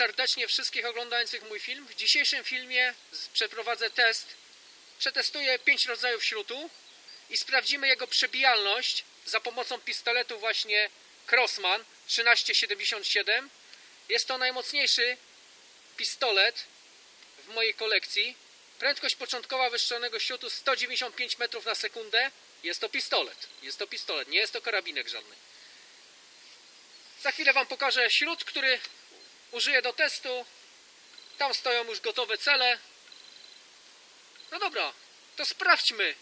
Serdecznie wszystkich oglądających mój film. W dzisiejszym filmie przeprowadzę test. Przetestuję 5 rodzajów śrutu i sprawdzimy jego przebijalność za pomocą pistoletu właśnie Crossman 1377. Jest to najmocniejszy pistolet w mojej kolekcji. Prędkość początkowa wystrzelonego śrutu 195 metrów na sekundę. Jest to pistolet. Jest to pistolet, nie jest to karabinek żadny. Za chwilę Wam pokażę śrut, który użyję do testu. Tam stoją już gotowe cele. No dobra, to sprawdźmy,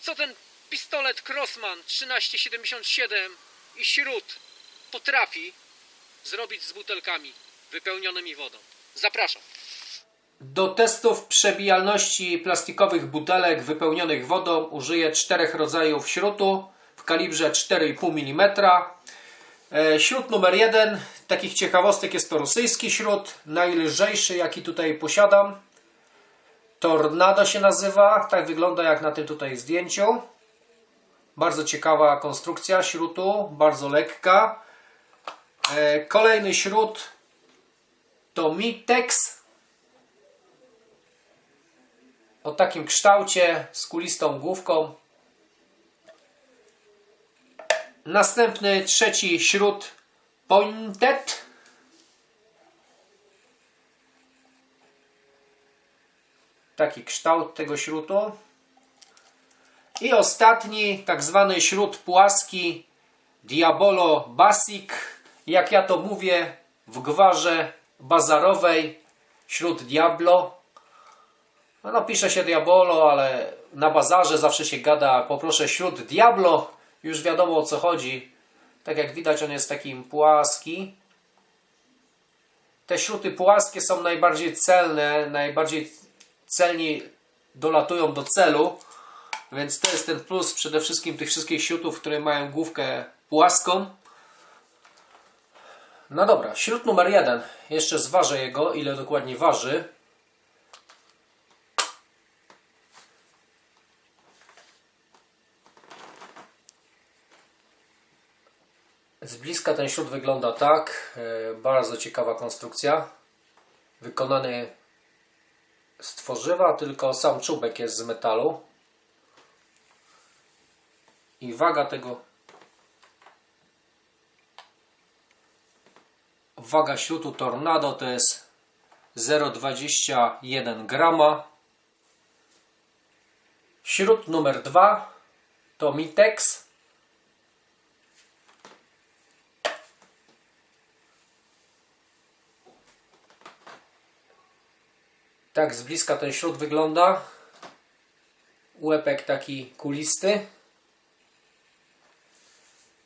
co ten pistolet Crossman 1377 i śrut potrafi zrobić z butelkami wypełnionymi wodą. Zapraszam. Do testów przebijalności plastikowych butelek wypełnionych wodą użyję czterech rodzajów śrutu w kalibrze 4,5 mm. E, Śrut numer jeden, takich ciekawostek jest to rosyjski śrut, najlżejszy jaki tutaj posiadam. Tornado się nazywa, tak wygląda jak na tym tutaj zdjęciu. Bardzo ciekawa konstrukcja śrutu, bardzo lekka. E, Kolejny śrut to Mitex. O takim kształcie, z kulistą główką. Następny, trzeci śrut Pointed. Taki kształt tego śrutu. I ostatni, tak zwany śrut płaski Diabolo Basic. Jak ja to mówię w gwarze bazarowej, śrut Diablo. No, pisze się Diabolo, ale na bazarze zawsze się gada, poproszę śrut Diablo. Już wiadomo o co chodzi. Tak jak widać, on jest takim płaski. Te śruty płaskie są najbardziej celne, najbardziej celnie dolatują do celu. Więc to jest ten plus przede wszystkim tych wszystkich śrutów, które mają główkę płaską. No dobra, śrut numer jeden. Jeszcze zważę jego, ile dokładnie waży. Z bliska ten śrut wygląda tak. E, Bardzo ciekawa konstrukcja. Wykonany z tworzywa, tylko sam czubek jest z metalu. I waga tego. Waga śrutu Tornado to jest 0,21 grama. Śrut numer 2 to Mitex. Tak z bliska ten śrut wygląda. Łepek taki kulisty.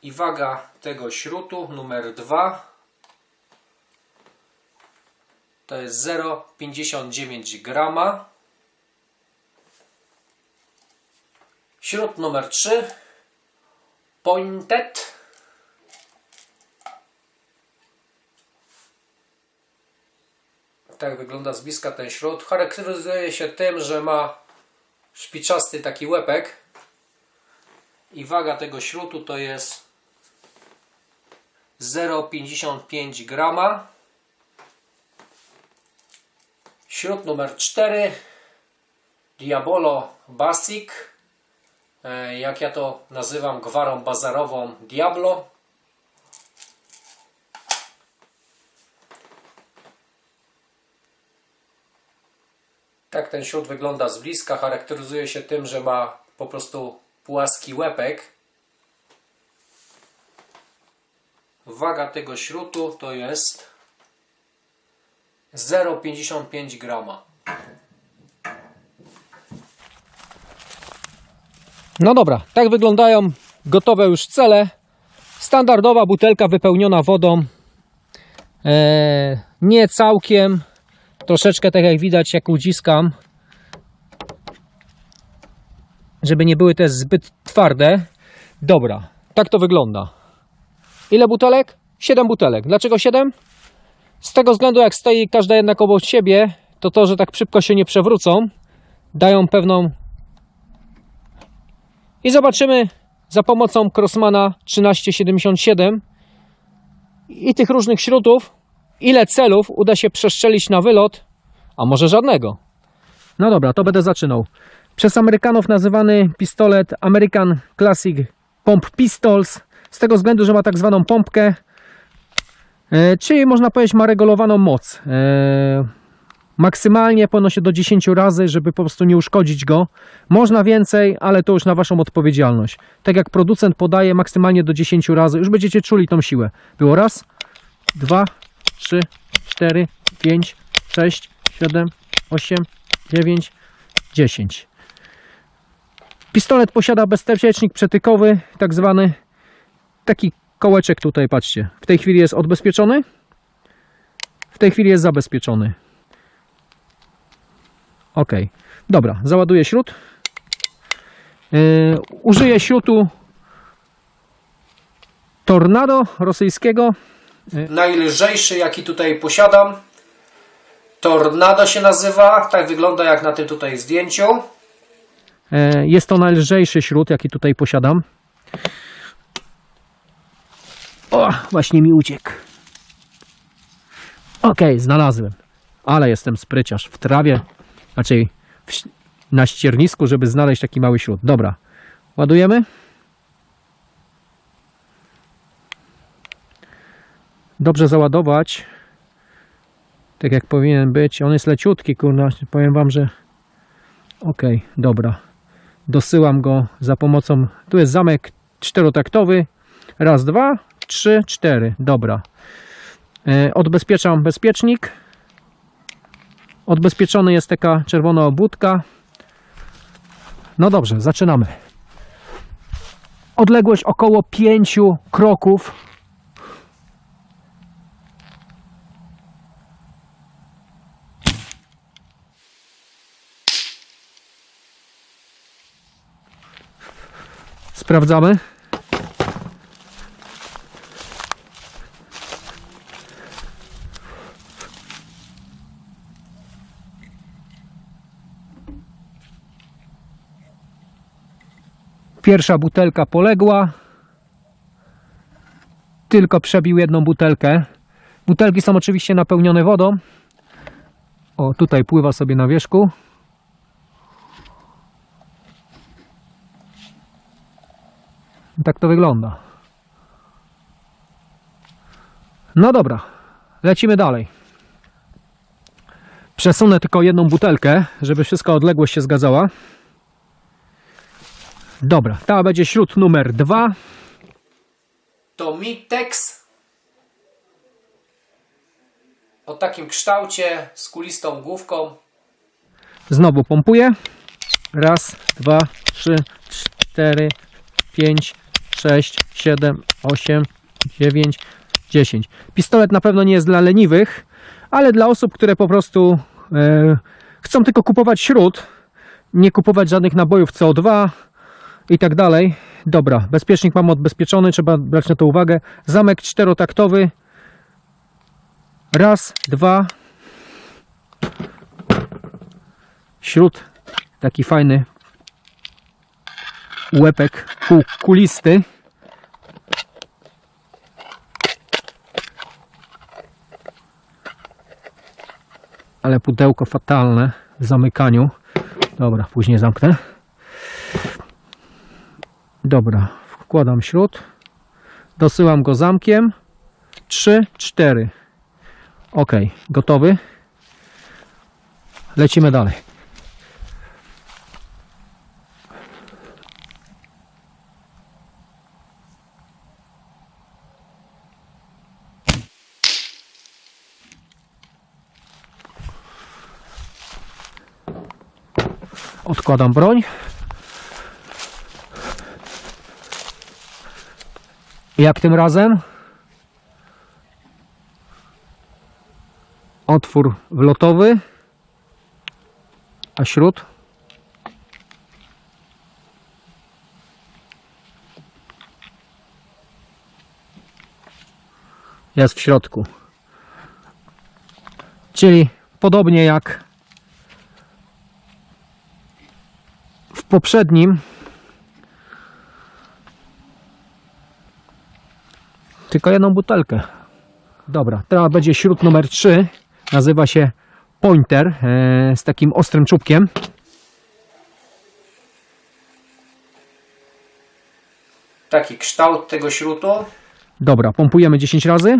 I waga tego śrutu numer 2 to jest 0,59 grama. Śrut numer 3 Pointed Tak wygląda z bliska ten śrut. Charakteryzuje się tym, że ma szpiczasty taki łepek. I waga tego śrutu to jest 0,55 grama. Śrut numer 4 Diabolo Basic. E, Jak ja to nazywam gwarą bazarową Diablo. Tak ten śrut wygląda z bliska. Charakteryzuje się tym, że ma po prostu płaski łepek. Waga tego śrutu to jest 0,55 grama. No dobra, tak wyglądają gotowe już cele. Standardowa butelka wypełniona wodą. Eee, nie całkiem. Troszeczkę tak jak widać, jak uciskam. Żeby nie były te zbyt twarde. Dobra, tak to wygląda. Ile butelek? 7 butelek. Dlaczego 7? Z tego względu, jak stoi każda jednak obok siebie, to to, że tak szybko się nie przewrócą, dają pewną i zobaczymy za pomocą Crossmana 1377 i tych różnych śrutów, ile celów uda się przestrzelić na wylot, a może żadnego. No dobra, to będę zaczynał. Przez Amerykanów nazywany pistolet American Classic Pump Pistols, z tego względu, że ma tak zwaną pompkę, e, czyli można powiedzieć ma regulowaną moc. E, maksymalnie ponosi do 10 razy, żeby po prostu nie uszkodzić go. Można więcej, ale to już na Waszą odpowiedzialność. Tak jak producent podaje maksymalnie do 10 razy, już będziecie czuli tą siłę. Było raz, dwa, trzy, cztery, pięć, sześć, siedem, osiem, dziewięć, dziesięć. Pistolet posiada bezpiecznik przetykowy, tak zwany taki kołeczek tutaj, patrzcie. W tej chwili jest odbezpieczony, w tej chwili jest zabezpieczony. Ok, dobra, załaduję śrut. Yy, użyję śrutu Tornado rosyjskiego. Najlżejszy, jaki tutaj posiadam. Tornado się nazywa, tak wygląda jak na tym tutaj zdjęciu. E, Jest to najlżejszy śrut, jaki tutaj posiadam. O, właśnie mi uciekł. Okej, znalazłem. Ale jestem spryciarz w trawie, raczej w, na ściernisku, żeby znaleźć taki mały śrut. Dobra, ładujemy. Dobrze załadować. Tak jak powinien być. On jest leciutki, kurna. Powiem wam, że Okej, dobra. Dosyłam go za pomocą. Tu jest zamek czterotaktowy. Raz, dwa, trzy, cztery. Dobra. E, odbezpieczam bezpiecznik. Odbezpieczony jest taka czerwona obudka. No dobrze, zaczynamy. Odległość około pięciu kroków. Sprawdzamy. Pierwsza butelka poległa. Tylko przebił jedną butelkę. Butelki są oczywiście napełnione wodą. O, tutaj pływa sobie na wierzchu. Tak to wygląda. No dobra, lecimy dalej. Przesunę tylko jedną butelkę, żeby wszystko odległość się zgadzała. Dobra, ta będzie śród numer dwa. To Mitex. O takim kształcie, z kulistą główką. Znowu pompuję. Raz, dwa, trzy, cztery, pięć, sześć, siedem, osiem, dziewięć, dziesięć. Pistolet na pewno nie jest dla leniwych, ale dla osób, które po prostu e, chcą tylko kupować śrut, nie kupować żadnych nabojów CO2 i tak dalej. Dobra, bezpiecznik mam odbezpieczony, trzeba brać na to uwagę. Zamek czterotaktowy. Raz, dwa. Śród taki fajny łepek kulisty. Ale pudełko fatalne w zamykaniu. Dobra, później zamknę. Dobra, wkładam śród. Dosyłam go zamkiem. 3, 4. Ok, gotowy. Lecimy dalej. Odkładam broń. Jak tym razem? Otwór wlotowy, a śród jest w środku. Czyli podobnie jak poprzednim tylko jedną butelkę. Dobra, teraz będzie śrut numer 3. Nazywa się Pointer e, z takim ostrym czubkiem. Taki kształt tego śrutu. Dobra, pompujemy 10 razy.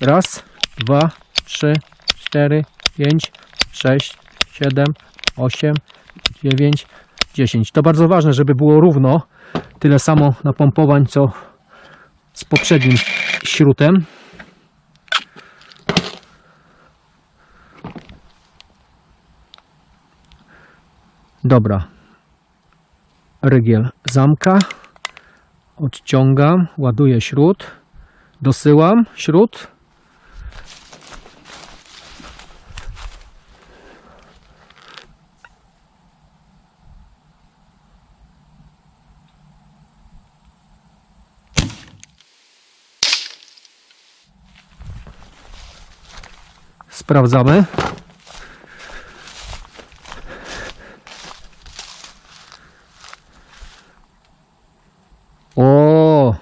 Raz, dwa, trzy, cztery, pięć, sześć, siedem, osiem, dziewięć, dziesięć. To bardzo ważne, żeby było równo. Tyle samo napompowań, co z poprzednim śrutem. Dobra. Rygiel zamka. Odciągam, ładuję śrut, dosyłam śrut. Sprawdzamy. O!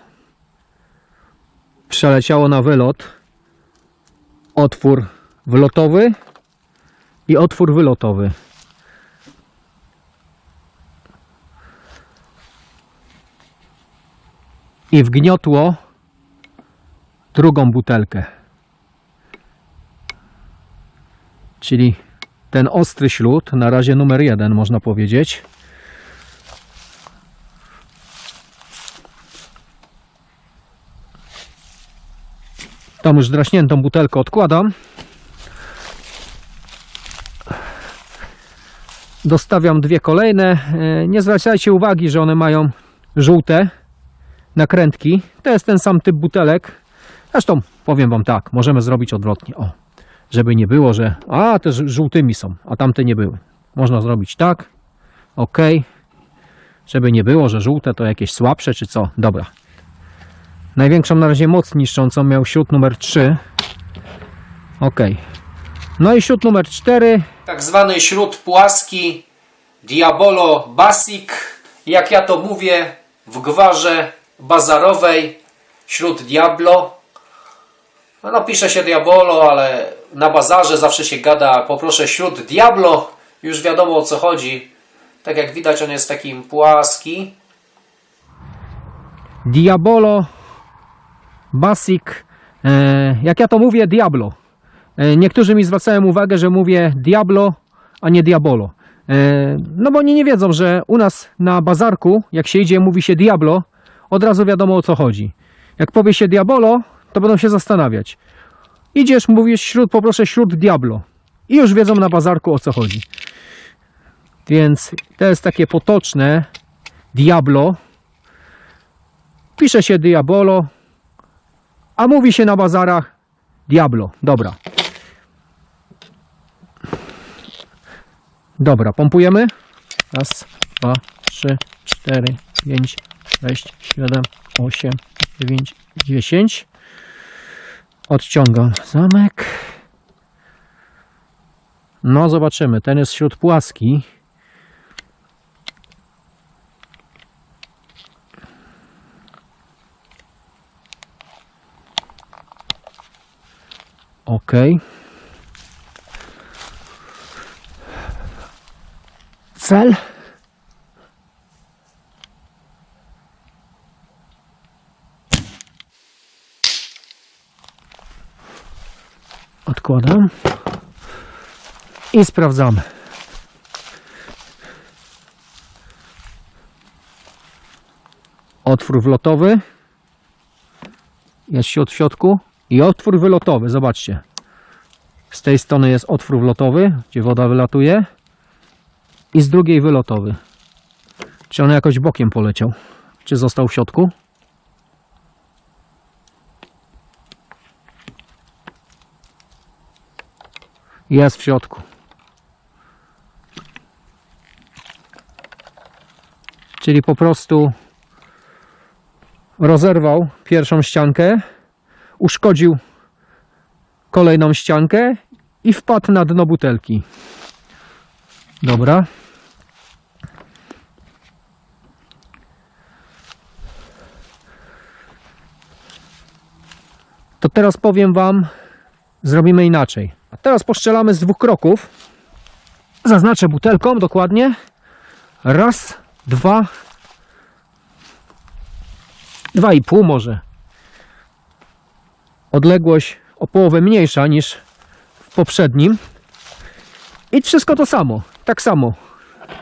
Przeleciało na wylot otwór wlotowy i otwór wylotowy. I wgniotło drugą butelkę. Czyli ten ostry ślub, na razie numer jeden można powiedzieć. Tam już draśniętą butelkę odkładam. Dostawiam dwie kolejne. E, Nie zwracajcie uwagi, że one mają żółte nakrętki. To jest ten sam typ butelek. Zresztą powiem Wam tak, możemy zrobić odwrotnie. O, żeby nie było, że a te żółtymi są, a tamte nie były. Można zrobić tak. Ok. Żeby nie było, że żółte to jakieś słabsze czy co. Dobra. Największą na razie moc niszczącą miał śrut numer 3. Ok. No i śrut numer 4. Tak zwany śrut płaski Diabolo Basic. Jak ja to mówię w gwarze bazarowej śrut Diablo. No, no pisze się Diabolo, ale na bazarze zawsze się gada poproszę śrut Diablo. Już wiadomo o co chodzi. Tak jak widać on jest takim płaski. Diabolo Basic. E, jak ja to mówię, Diablo. E, niektórzy mi zwracają uwagę, że mówię Diablo, a nie Diabolo. E, no bo oni nie wiedzą, że u nas na bazarku, jak się idzie, mówi się Diablo, od razu wiadomo o co chodzi. Jak powie się Diabolo, to będą się zastanawiać. Idziesz, mówisz śród, poproszę śród Diablo. I już wiedzą na bazarku o co chodzi. Więc to jest takie potoczne Diablo. Pisze się Diabolo, a mówi się na bazarach Diablo. Dobra. Dobra, pompujemy. Raz, dwa, trzy, cztery, pięć, sześć, siedem, osiem, dziewięć, dziesięć. Odciągam zamek. No, zobaczymy. Ten jest śród płaski. Ok. Cel. Odkładam. I sprawdzamy. Otwór wlotowy. Jest w środku. I otwór wylotowy, zobaczcie. Z tej strony jest otwór wlotowy, gdzie woda wylatuje. I z drugiej wylotowy. Czy on jakoś bokiem poleciał? Czy został w środku? Jest w środku. Czyli po prostu rozerwał pierwszą ściankę uszkodził kolejną ściankę i wpadł na dno butelki. Dobra. To teraz powiem Wam, zrobimy inaczej. Teraz poszczelamy z dwóch kroków. Zaznaczę butelką dokładnie. Raz, dwa, dwa i pół może. Odległość o połowę mniejsza niż w poprzednim. I wszystko to samo, tak samo.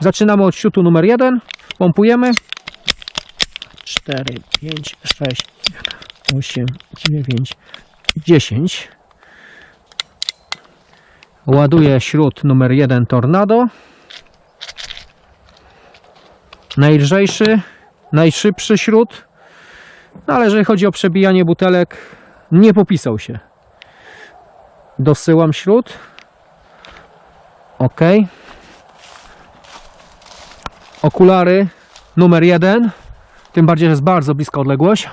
Zaczynamy od siutu numer jeden, pompujemy. 4, 5, 6, 8, 9, 10. Ładuję śrut numer 1 Tornado. Najlżejszy, najszybszy śrut. No ale jeżeli chodzi o przebijanie butelek, nie popisał się. Dosyłam śrut. Ok. Okulary numer 1. Tym bardziej, że jest bardzo bliska odległość.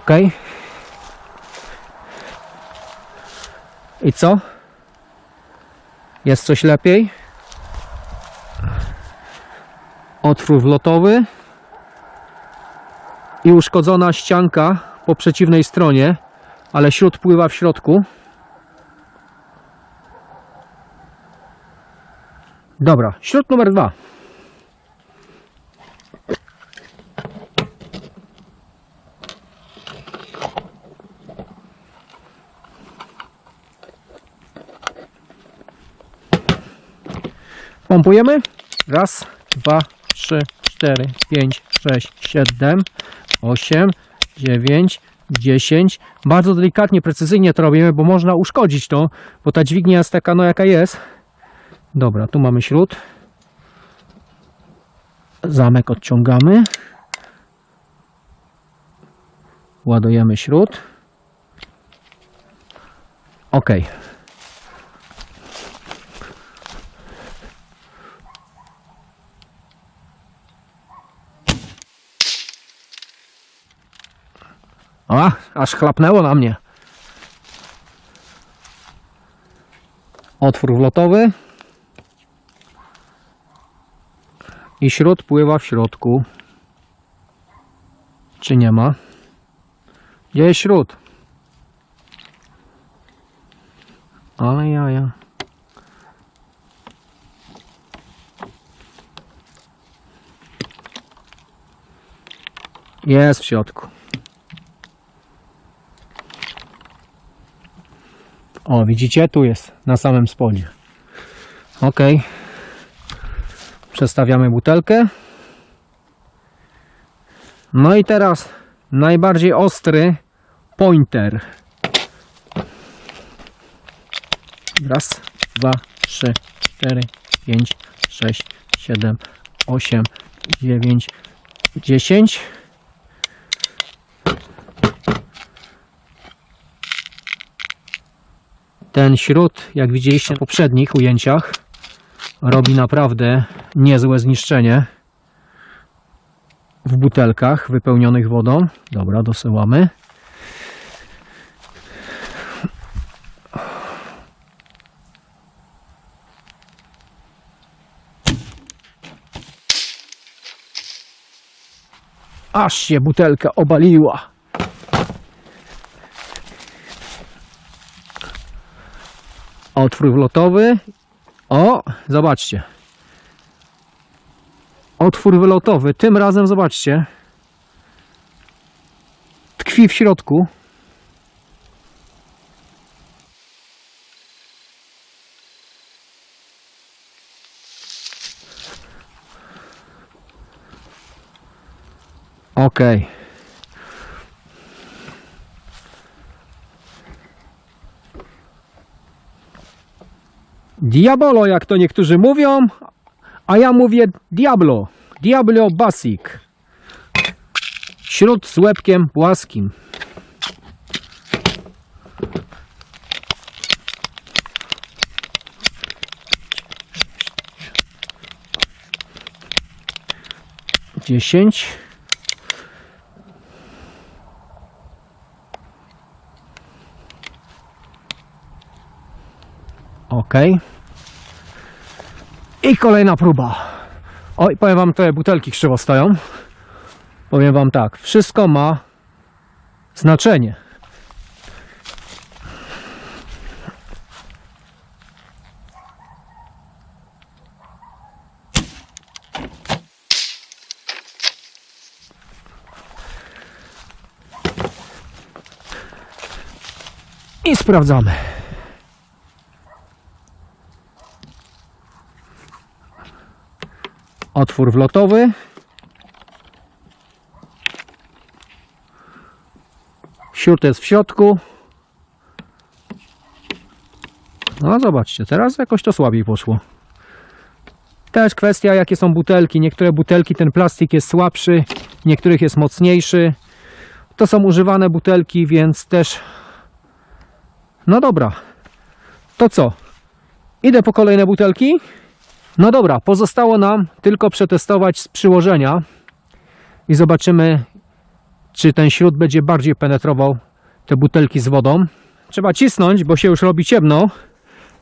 Ok. I co? Jest coś lepiej? Otwór wlotowy i uszkodzona ścianka po przeciwnej stronie, ale śród pływa w środku. Dobra, śród numer dwa. Pompujemy. Raz, dwa, trzy, cztery, pięć, sześć, siedem, osiem, dziewięć, dziesięć. Bardzo delikatnie, precyzyjnie to robimy, bo można uszkodzić to, bo ta dźwignia jest taka, no jaka jest. Dobra, tu mamy śród. Zamek odciągamy. Ładujemy śród. Ok. A, aż chlapnęło na mnie. Otwór wlotowy. I śród pływa w środku. Czy nie ma? Gdzie jest śród? Ale jaja. Jest w środku. O, widzicie? Tu jest, na samym spodzie. Ok. Przestawiamy butelkę. No i teraz najbardziej ostry pointer. Raz, dwa, trzy, cztery, pięć, sześć, siedem, osiem, dziewięć, dziesięć. Ten śród, jak widzieliście w poprzednich ujęciach, robi naprawdę niezłe zniszczenie w butelkach wypełnionych wodą. Dobra, dosyłamy. Aż się butelka obaliła. Otwór wlotowy. O, zobaczcie. Otwór wylotowy. Tym razem zobaczcie. Tkwi w środku. Okej. Diabolo, jak to niektórzy mówią, a ja mówię Diablo. Diablo Basic. Śród z łebkiem płaskim. Dziesięć. Ok. I kolejna próba. Oj, powiem wam, te butelki krzywo stoją. Powiem wam tak, wszystko ma znaczenie. I sprawdzamy. Otwór wlotowy. Śród jest w środku. No zobaczcie, teraz jakoś to słabiej poszło. Też kwestia jakie są butelki. Niektóre butelki ten plastik jest słabszy, niektórych jest mocniejszy. To są używane butelki, więc też no dobra. To co? Idę po kolejne butelki. No dobra, pozostało nam tylko przetestować z przyłożenia i zobaczymy, czy ten śród będzie bardziej penetrował te butelki z wodą. Trzeba cisnąć, bo się już robi ciemno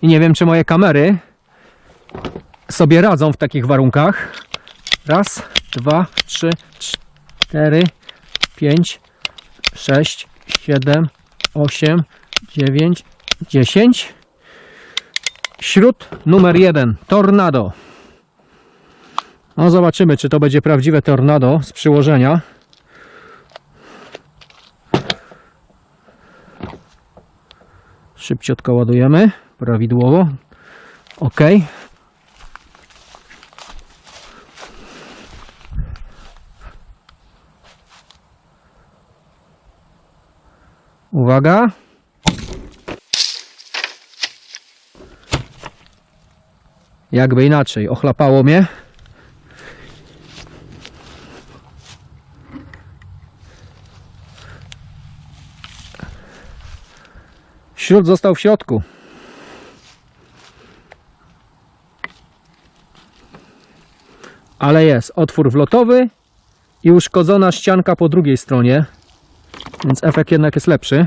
i nie wiem, czy moje kamery sobie radzą w takich warunkach. Raz, dwa, trzy, cztery, pięć, sześć, siedem, osiem, 9, 10. Śród numer 1, tornado. No zobaczymy, czy to będzie prawdziwe tornado z przyłożenia. Szybciutko ładujemy, prawidłowo. Ok. Uwaga. Jakby inaczej, ochlapało mnie. Śród został w środku. Ale jest otwór wlotowy i uszkodzona ścianka po drugiej stronie, więc efekt jednak jest lepszy.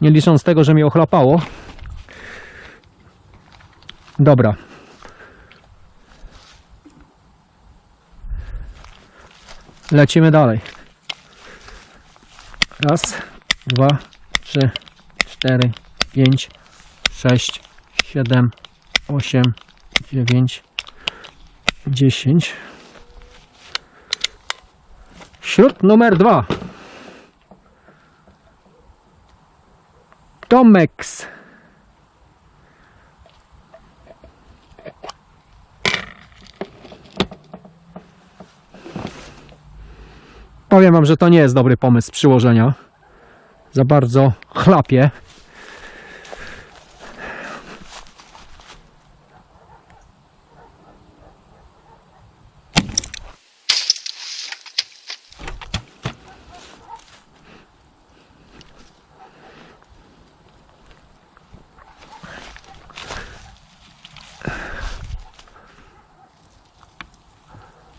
Nie licząc tego, że mnie ochlapało. Dobra, Lecimy dalej. Raz, dwa, trzy, cztery, pięć, sześć, siedem, osiem, dziewięć, dziesięć. Śród numer dwa. Tomex. Powiem wam, że to nie jest dobry pomysł przyłożenia. Za bardzo chlapie.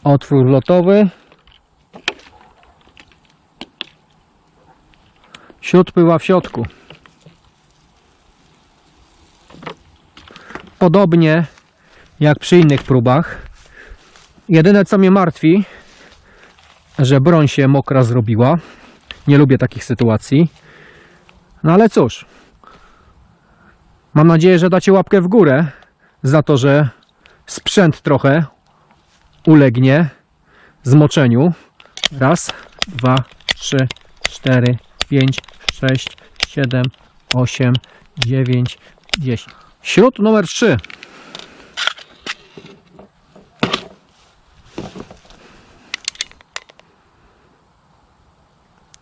Otwór lotowy. Śród pyła w środku. Podobnie jak przy innych próbach. Jedyne co mnie martwi, że broń się mokra zrobiła. Nie lubię takich sytuacji. No ale cóż. Mam nadzieję, że dacie łapkę w górę za to, że sprzęt trochę ulegnie zmoczeniu. Raz, dwa, trzy, cztery, 5, 6, 7, 8, 9, 10. Śród numer 3.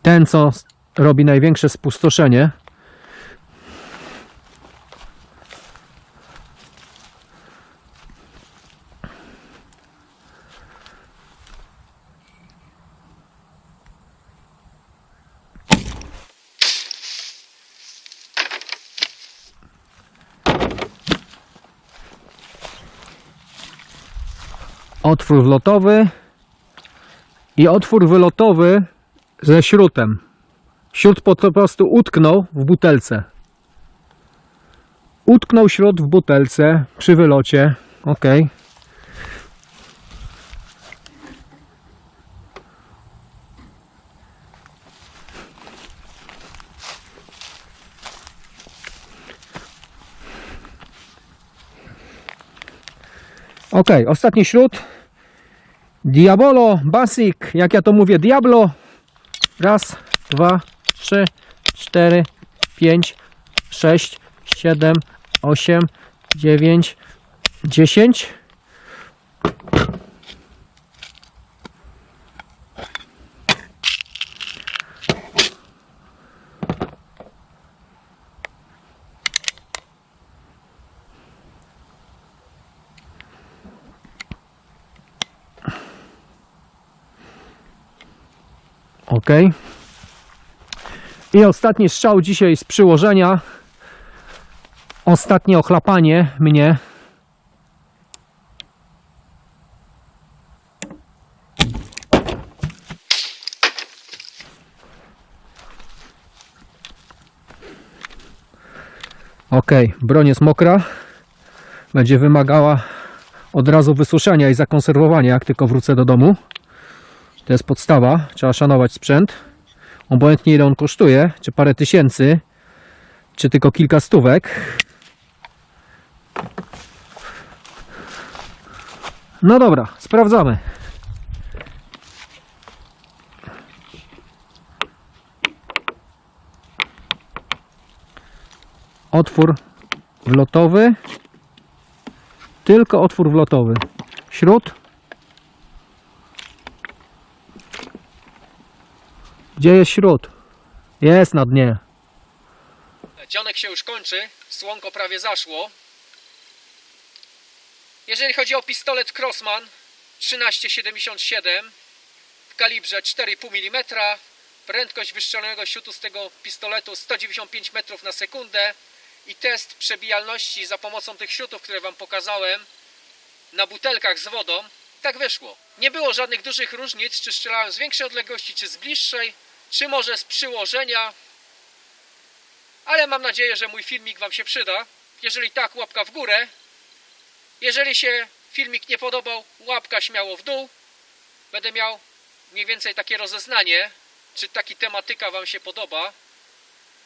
Ten, co robi największe spustoszenie. Otwór wlotowy i otwór wylotowy ze śrutem. Śrut po prostu utknął w butelce. Utknął śrut w butelce przy wylocie. Ok. Ok, ostatni śród. Diabolo, Basic, jak ja to mówię, Diablo. Raz, dwa, trzy, cztery, pięć, sześć, siedem, osiem, dziewięć, dziesięć. Ok. I ostatni strzał dzisiaj z przyłożenia. Ostatnie ochlapanie mnie. Ok, broń jest mokra. Będzie wymagała od razu wysuszenia i zakonserwowania, jak tylko wrócę do domu. To jest podstawa. Trzeba szanować sprzęt. Obojętnie ile on kosztuje, czy parę tysięcy, czy tylko kilka stówek. No dobra, sprawdzamy. Otwór wlotowy. Tylko otwór wlotowy. Śród. Gdzie jest śród? Jest na dnie. Dzionek się już kończy, słonko prawie zaszło. Jeżeli chodzi o pistolet Crossman 1377 w kalibrze 4,5 mm, prędkość wystrzelonego śrutu z tego pistoletu 195 metrów na sekundę i test przebijalności za pomocą tych śrutów, które Wam pokazałem na butelkach z wodą, tak wyszło. Nie było żadnych dużych różnic, czy strzelałem z większej odległości, czy z bliższej, czy może z przyłożenia, ale mam nadzieję, że mój filmik Wam się przyda. Jeżeli tak, łapka w górę. Jeżeli się filmik nie podobał, łapka śmiało w dół. Będę miał mniej więcej takie rozeznanie, czy taki tematyka Wam się podoba.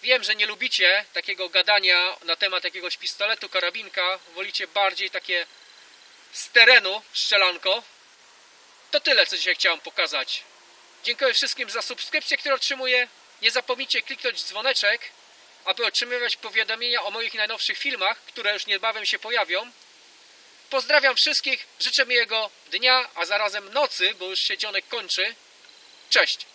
Wiem, że nie lubicie takiego gadania na temat jakiegoś pistoletu, karabinka. Wolicie bardziej takie z terenu strzelanko. To tyle, co dzisiaj chciałem pokazać. Dziękuję wszystkim za subskrypcję, które otrzymuję. Nie zapomnijcie kliknąć dzwoneczek, aby otrzymywać powiadomienia o moich najnowszych filmach, które już niebawem się pojawią. Pozdrawiam wszystkich, życzę miłego dnia, a zarazem nocy, bo już się dzionek kończy. Cześć!